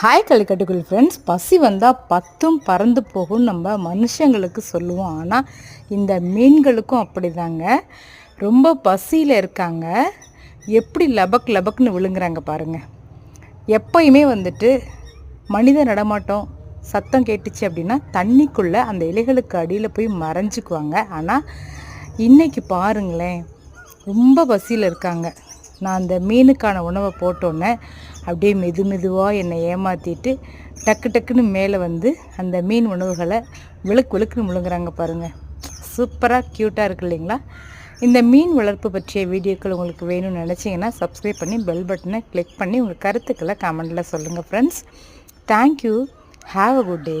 Hi கலிக்கட்டுக்குள் friends பசி வந்தால் பத்தும் பறந்து போகும் நம்ம மனுஷங்களுக்கு சொல்லுவோம். ஆனால் இந்த மீன்களுக்கும் அப்படிதாங்க. ரொம்ப பசியில் இருக்காங்க. எப்படி லபக் லபக்னு விழுங்குறாங்க பாருங்கள் எப்பயுமே வந்துட்டு மனித நடமாட்டம் சத்தம் கேட்டுச்சு அப்படின்னா தண்ணிக்குள்ளே அந்த இலைகளுக்கு அடியில் போய் மறைஞ்சிக்குவாங்க. ஆனால் இன்னைக்கு பாருங்களேன் ரொம்ப பசியில் இருக்காங்க. நான் அந்த மீனுக்கான உணவை போட்டோன்னே அப்படியே மெது மெதுவாக என்னை ஏமாற்றிட்டு டக்கு டக்குன்னு மேலே வந்து அந்த மீன் உணவுகளை விழுக்கு விழுக்குன்னு முழுங்குறாங்க பாருங்கள் சூப்பராக க்யூட்டாக இருக்கு இல்லைங்களா? இந்த மீன் வளர்ப்பு பற்றிய வீடியோக்கள் உங்களுக்கு வேணும்னு நினச்சிங்கன்னா சப்ஸ்கிரைப் பண்ணி பெல் பட்டனை கிளிக் பண்ணி உங்கள் கருத்துக்களை கமெண்டில் சொல்லுங்கள் friends thank you have a good day